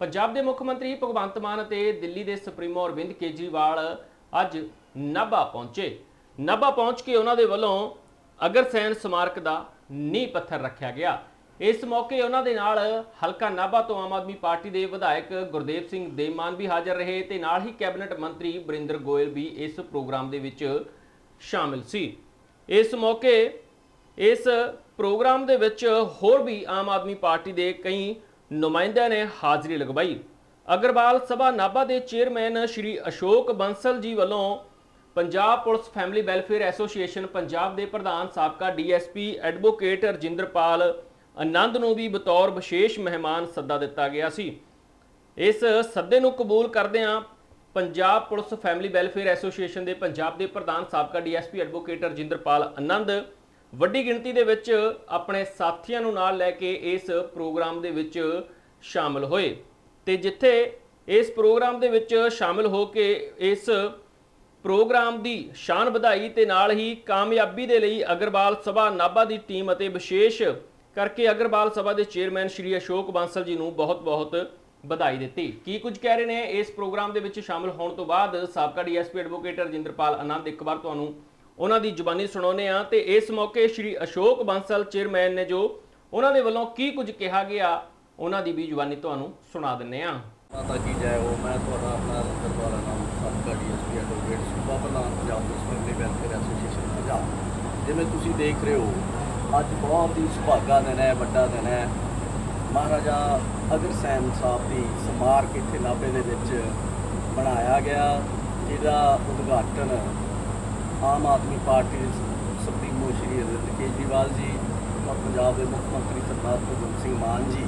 ਪੰਜਾਬ ਦੇ ਮੁੱਖ ਮੰਤਰੀ ਭਗਵੰਤ ਮਾਨ ਅਤੇ ਦਿੱਲੀ ਦੇ ਸੁਪਰੀਮੋ ਅਰਵਿੰਦ ਕੇਜਰੀਵਾਲ ਅੱਜ ਨਾਭਾ ਪਹੁੰਚੇ। ਨਾਭਾ ਪਹੁੰਚ ਕੇ ਉਹਨਾਂ ਦੇ ਵੱਲੋਂ ਅਗਰਸੈਨ ਸਮਾਰਕ ਦਾ ਨੀਂਹ ਪੱਥਰ ਰੱਖਿਆ ਗਿਆ। ਇਸ ਮੌਕੇ ਉਹਨਾਂ ਦੇ ਨਾਲ ਹਲਕਾ ਨਾਭਾ ਤੋਂ ਆਮ ਆਦਮੀ ਪਾਰਟੀ ਦੇ ਵਿਧਾਇਕ ਗੁਰਦੇਵ ਸਿੰਘ ਦੇਮਾਨ ਵੀ ਹਾਜ਼ਰ ਰਹੇ ਤੇ ਨਾਲ ਹੀ ਕੈਬਨਿਟ ਮੰਤਰੀ ਬਰਿੰਦਰ ਗੋਇਲ ਵੀ ਇਸ ਪ੍ਰੋਗਰਾਮ ਦੇ ਵਿੱਚ ਸ਼ਾਮਿਲ ਸੀ। ਇਸ ਮੌਕੇ ਇਸ ਪ੍ਰੋਗਰਾਮ ਦੇ ਵਿੱਚ ਹੋਰ ਵੀ ਆਮ ਆਦਮੀ ਪਾਰਟੀ ਦੇ ਕਈ ਨੁਮਾਇੰਦਿਆਂ ਨੇ ਹਾਜ਼ਰੀ ਲਗਵਾਈ। ਅਗਰਵਾਲ ਸਭਾ ਨਾਭਾ ਦੇ ਚੇਅਰਮੈਨ ਸ਼੍ਰੀ ਅਸ਼ੋਕ ਬੰਸਲ ਜੀ ਵੱਲੋਂ Punjab police family welfare association Punjab ਦੇ ਪ੍ਰਧਾਨ ਸਾਬਕਾ ਡੀਐਸਪੀ ਐਡਵੋਕੇਟ ਰਜਿੰਦਰਪਾਲ ਆਨੰਦ ਨੂੰ ਵੀ ਬਤੌਰ ਵਿਸ਼ੇਸ਼ ਮਹਿਮਾਨ ਸੱਦਾ ਦਿੱਤਾ ਗਿਆ ਸੀ। ਇਸ ਸੱਦੇ ਨੂੰ ਕਬੂਲ ਕਰਦਿਆਂ Punjab police family welfare association ਦੇ ਪੰਜਾਬ ਦੇ ਪ੍ਰਧਾਨ ਸਾਬਕਾ ਡੀਐਸਪੀ ਐਡਵੋਕੇਟ ਰਜਿੰਦਰਪਾਲ ਆਨੰਦ ਵੱਡੀ ਗਿਣਤੀ ਦੇ ਵਿੱਚ ਆਪਣੇ ਸਾਥੀਆਂ ਨੂੰ ਨਾਲ ਲੈ ਕੇ ਇਸ ਪ੍ਰੋਗਰਾਮ ਦੇ ਵਿੱਚ ਸ਼ਾਮਲ ਹੋਏ। ਤੇ ਜਿੱਥੇ ਇਸ ਪ੍ਰੋਗਰਾਮ ਦੇ ਵਿੱਚ ਸ਼ਾਮਲ ਹੋ ਕੇ ਇਸ ਪ੍ਰੋਗਰਾਮ ਦੀ ਸ਼ਾਨ ਵਧਾਈ ਤੇ ਨਾਲ ਹੀ ਕਾਮਯਾਬੀ ਦੇ ਲਈ ਅਗਰਵਾਲ ਸਭਾ ਨਾਭਾ ਦੀ ਟੀਮ ਅਤੇ ਵਿਸ਼ੇਸ਼ ਕਰਕੇ ਅਗਰਵਾਲ ਸਭਾ ਦੇ ਚੇਅਰਮੈਨ ਸ਼੍ਰੀ ਅਸ਼ੋਕ ਬਾਂਸਲ ਜੀ ਨੂੰ ਬਹੁਤ-ਬਹੁਤ ਵਧਾਈ ਦਿੱਤੀ। ਕੀ ਕੁਝ ਕਹਿ ਰਹੇ ਨੇ ਇਸ ਪ੍ਰੋਗਰਾਮ ਦੇ ਵਿੱਚ ਸ਼ਾਮਲ ਹੋਣ ਤੋਂ ਬਾਅਦ ਸਾਬਕਾ ਡੀਐਸਪੀ ਐਡਵੋਕੇਟ ਰਜਿੰਦਰਪਾਲ ਆਨੰਦ, ਇੱਕ ਵਾਰ ਤੁਹਾਨੂੰ ਉਹਨਾਂ ਦੀ ਜ਼ੁਬਾਨੀ ਸੁਣਾਉਂਦੇ ਆ ਤੇ ਇਸ ਮੌਕੇ ਸ਼੍ਰੀ ਅਸ਼ੋਕ ਬਾਂਸਲ ਚੇਅਰਮੈਨ ਨੇ ਜੋ ਉਹਨਾਂ ਦੇ ਵੱਲੋਂ ਕੀ ਕੁਝ ਕਿਹਾ ਗਿਆ, ਉਹਨਾਂ ਦੀ ਵੀ ਜ਼ੁਬਾਨੀ ਤੁਹਾਨੂੰ ਸੁਣਾ ਦਿੰਨੇ ਆ ਮਾਤਾ ਕੀ ਜੈ ਹੋ, ਮੈਂ ਤੁਹਾਡਾ ਆਪਣਾ ਦਰਬਾਰਾ ਨਾਮ ਸਾਬਕਾ ਡੀਐਸਪੀ ਐਡਵੋਕੇਟ ਸੂਬਾ ਪ੍ਰਧਾਨ Punjab police family welfare association Punjab. ਜਿਵੇਂ ਤੁਸੀਂ ਦੇਖ ਰਹੇ ਹੋ, ਅੱਜ ਬਹੁਤ ਹੀ ਸੁਭਾਗਾ ਦਿਨ ਹੈ, ਵੱਡਾ ਦਿਨ ਹੈ। ਮਹਾਰਾਜਾ ਅਗਰਸੈਨ ਸਾਹਿਬ ਦੀ ਸਮਾਰਕ ਇੱਥੇ ਨਾਭੇ ਦੇ ਵਿੱਚ ਬਣਾਇਆ ਗਿਆ, ਜਿਹਦਾ ਉਦਘਾਟਨ ਆਮ ਆਦਮੀ ਪਾਰਟੀ ਸੁਪਰੀਮੋ ਸ਼੍ਰੀ ਅਰਵਿੰਦ ਕੇਜਰੀਵਾਲ ਜੀ, ਔਰ ਪੰਜਾਬ ਦੇ ਮੁੱਖ ਮੰਤਰੀ ਸਰਦਾਰ ਭਗਵੰਤ ਸਿੰਘ ਮਾਨ ਜੀ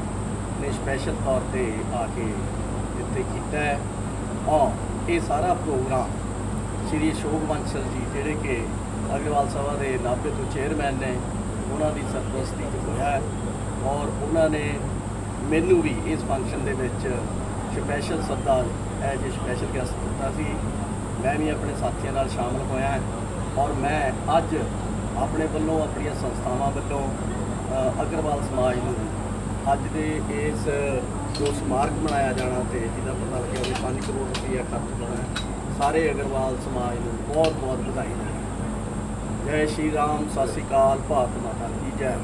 ਨੇ ਸਪੈਸ਼ਲ ਤੌਰ ਤੇ ਆ ਕੇ ਇੱਥੇ ਕੀਤਾ ਹੈ। ਔਰ ਇਹ ਸਾਰਾ ਪ੍ਰੋਗਰਾਮ ਸ਼੍ਰੀ ਅਸ਼ੋਕ ਬੰਸਲ ਜੀ ਜਿਹੜੇ ਕਿ ਅਗਰਵਾਲ ਸਭਾ ਦੇ ਨਾਭੇ ਤੋਂ ਚੇਅਰਮੈਨ ਨੇ, ਉਹਨਾਂ ਦੀ ਸਰਪ੍ਰਸਤੀ 'ਚ ਹੋਇਆ ਹੈ। ਔਰ ਉਹਨਾਂ ਨੇ ਮੈਨੂੰ ਵੀ ਇਸ ਫੰਕਸ਼ਨ ਦੇ ਵਿੱਚ ਸਪੈਸ਼ਲ ਸੱਦਾ ਐਜ ਏ ਸਪੈਸ਼ਲ ਗੈਸਟ ਦਿੱਤਾ ਸੀ। ਮੈਂ ਵੀ ਆਪਣੇ ਸਾਥੀਆਂ ਨਾਲ ਸ਼ਾਮਲ ਹੋਇਆ ਔਰ ਮੈਂ ਅੱਜ ਆਪਣੇ ਵੱਲੋਂ ਆਪਣੀਆਂ ਸੰਸਥਾਵਾਂ ਵੱਲੋਂ ਅਗਰਵਾਲ ਸਮਾਜ ਨੂੰ ਅੱਜ ਦੇ ਇਸ, ਜੋ ਸਮਾਰਕ ਬਣਾਇਆ ਜਾਣਾ ਤੇ ਜਿਹਦਾ ਪਤਾ ਲੱਗਿਆ ਵੀ 5 ਕਰੋੜ ਰੁਪਈਆ ਖਰਚ ਹੋਣਾ ਸਾਰੇ ਅਗਰਵਾਲ ਸਮਾਜ ਨੂੰ ਬਹੁਤ ਬਹੁਤ ਵਧਾਈ ਦਿੰਦਾ ਜੈ ਸ਼੍ਰੀ ਰਾਮ, ਸਤਿ ਸ਼੍ਰੀ ਅਕਾਲ, ਭਾਰਤ ਮਾਤਾ ਕੀ ਜੈ।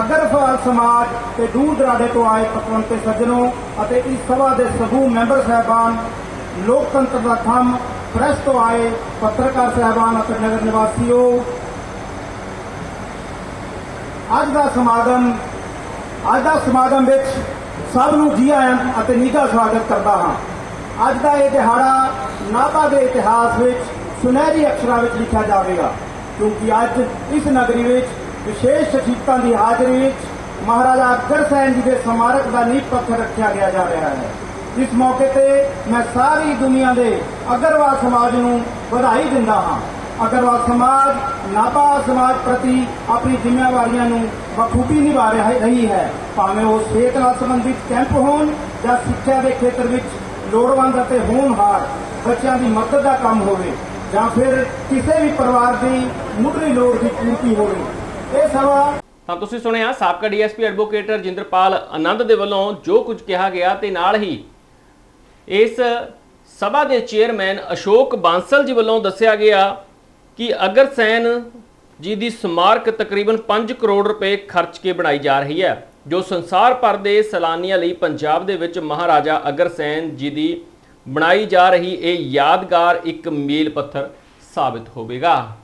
ਅਗਰਵਾਲ ਸਮਾਜ ਤੇ ਦੂਰ ਦਰਾਡੇ ਤੋਂ ਆਏ ਪਤਵੰਤੇ ਸੱਜਣੋ ਅਤੇ ਇਸ ਸਭਾ ਦੇ ਸਮੂਹ ਮੈਂਬਰ ਸਹਿਬਾਨ ਲੋਕਤੰਤਰ ਦਾ ਥੰਮ ਪ੍ਰੈਸ ਤੋਂ ਆਏ ਪੱਤਰਕਾਰ ਸਹਿਬਾਨ ਅਤੇ ਨਗਰ ਨਿਵਾਸੀਓ, ਅੱਜ ਦਾ ਸਮਾਗਮ, ਅੱਜ ਦਾ ਸਮਾਗਮ ਵਿੱਚ ਸਭ ਨੂੰ ਜੀ ਆਇਆਂ ਅਤੇ ਨਿੱਘਾ ਸਵਾਗਤ ਕਰਦਾ ਹਾਂ। ਅੱਜ ਦਾ ਇਹ ਦਿਹਾੜਾ ਨਾਭਾ ਦੇ ਇਤਿਹਾਸ ਵਿੱਚ ਸੁਨਹਿਰੀ ਅਕਸਰਾਂ ਵਿੱਚ ਲਿਖਿਆ ਜਾਵੇਗਾ, ਕਿਉਂਕਿ ਅੱਜ ਇਸ ਨਗਰੀ ਵਿੱਚ ਵਿਸ਼ੇਸ਼ ਸ਼ਖਸੀਅਤਾਂ ਦੀ ਹਾਜ਼ਰੀ ਵਿੱਚ ਮਹਾਰਾਜਾ ਅਗਰਸੈਨ ਜੀ ਦੇ ਸਮਾਰਕ ਦਾ ਨੀਂਹ ਪੱਥਰ ਰੱਖਿਆ ਗਿਆ ਜਾ ਰਿਹਾ ਹੈ। ਇਸ ਮੌਕੇ ਤੇ ਮੈਂ ਸਾਰੀ ਦੁਨੀਆ ਦੇ ਅਗਰਵਾਲ ਸਮਾਜ ਨੂੰ ਵਧਾਈ ਦਿੰਦਾ ਹਾਂ। ਅਗਰਵਾਲ ਸਮਾਜ ਨਾਭਾ ਸਮਾਜ ਪ੍ਰਤੀ ਆਪਣੀ ਜ਼ਿੰਮੇਵਾਰੀਆਂ ਨੂੰ ਬਖੂਬੀ ਨਿਭਾ ਰਹੀ ਹੈ ਭਾਵੇਂ ਉਹ ਸਿਹਤ ਨਾਲ ਸੰਬੰਧਿਤ ਕੈਂਪ ਹੋਣ ਜਾਂ ਸਿੱਖਿਆ ਦੇ ਖੇਤਰ ਵਿੱਚ ਲੋੜਵੰਦ ਅਤੇ ਹੋਣਹਾਰ ਬੱਚਿਆਂ ਦੀ ਮਦਦ ਦਾ ਕੰਮ ਹੋਵੇ ਜਾਂ ਫਿਰ ਕਿਸੇ ਵੀ ਪਰਿਵਾਰ ਦੀ ਮੁੱਢਲੀ ਲੋੜ ਦੀ ਪੂਰਤੀ ਹੋਵੇ। ਇਹ ਸਭਾ ਤਾਂ ਤੁਸੀਂ ਸੁਣਿਆ, ਸਾਬਕਾ ਡੀਐਸਪੀ ਐਡਵੋਕੇਟ ਰਜਿੰਦਰਪਾਲ ਆਨੰਦ ਦੇ ਵੱਲੋਂ ਜੋ ਕੁਝ ਕਿਹਾ ਗਿਆ ਤੇ ਨਾਲ ਹੀ ਇਸ ਸਭਾ ਦੇ ਚੇਅਰਮੈਨ ਅਸ਼ੋਕ ਬਾਂਸਲ ਜੀ ਵੱਲੋਂ ਦੱਸਿਆ ਗਿਆ ਕਿ ਅਗਰਸੈਨ ਜੀ ਦੀ ਸਮਾਰਕ ਤਕਰੀਬਨ 5 ਕਰੋੜ ਰੁਪਏ ਖਰਚ ਕੇ ਬਣਾਈ ਜਾ ਰਹੀ ਹੈ, ਜੋ ਸੰਸਾਰ ਭਰ ਦੇ ਸੈਲਾਨੀਆਂ ਲਈ ਪੰਜਾਬ ਦੇ ਵਿੱਚ ਮਹਾਰਾਜਾ ਅਗਰਸੈਨ ਜੀ ਦੀ ਬਣਾਈ ਜਾ ਰਹੀ ਇਹ ਯਾਦਗਾਰ ਇੱਕ ਮੀਲ ਪੱਥਰ ਸਾਬਿਤ ਹੋਵੇਗਾ।